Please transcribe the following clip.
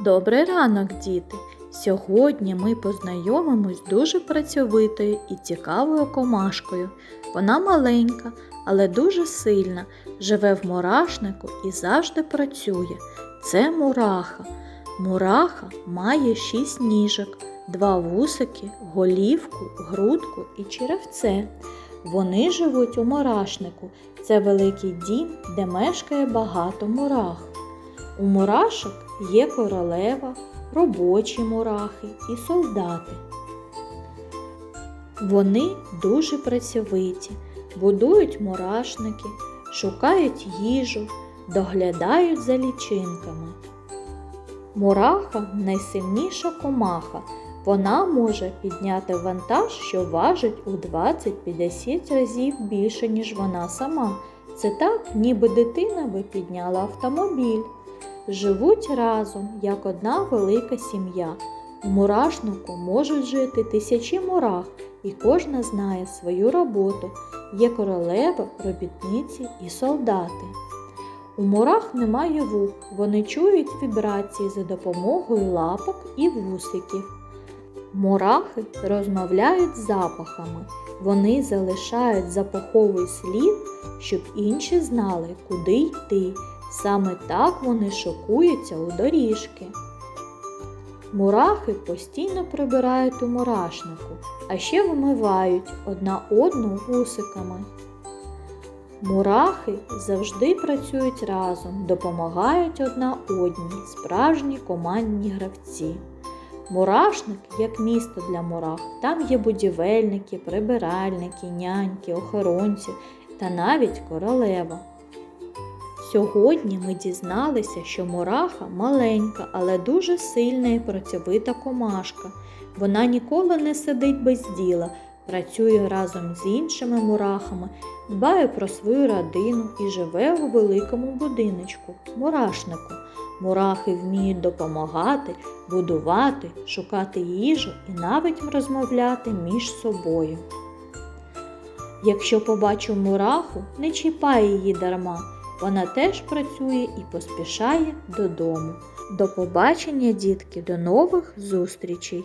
Добрий ранок, діти! Сьогодні ми познайомимось з дуже працьовитою і цікавою комашкою. Вона маленька, але дуже сильна, живе в мурашнику і завжди працює. Це мураха. Мураха має шість ніжок, два вусики, голівку, грудку і черевце. Вони живуть у мурашнику. Це великий дім, де мешкає багато мурах. У мурашок є королева, робочі мурахи і солдати. Вони дуже працьовиті, будують мурашники, шукають їжу, доглядають за лічинками. Мураха найсильніша комаха. Вона може підняти вантаж, що важить у 20-50 разів більше, ніж вона сама. Це так, ніби дитина би підняла автомобіль. Живуть разом, як одна велика сім'я. У мурашнику можуть жити тисячі мурах, і кожна знає свою роботу. Є королева, робітниці і солдати. У мурах немає вух, вони чують вібрації за допомогою лапок і вусиків. Мурахи розмовляють запахами. Вони залишають запаховий слід, щоб інші знали, куди йти. Саме так вони шокуються у доріжки. Мурахи постійно прибирають у мурашнику, а ще вимивають одна одну вусиками. Мурахи завжди працюють разом, допомагають одна одній, справжні командні гравці. Мурашник як місто для мурах. Там є будівельники, прибиральники, няньки, охоронці та навіть королева. Сьогодні ми дізналися, що мураха маленька, але дуже сильна і працьовита комашка. Вона ніколи не сидить без діла, працює разом з іншими мурахами, дбає про свою родину і живе у великому будиночку мурашнику. Мурахи вміють допомагати, будувати, шукати їжу і навіть розмовляти між собою. Якщо побачив мураху, не чіпай її дарма. Вона теж працює і поспішає додому. До побачення, дітки, до нових зустрічей!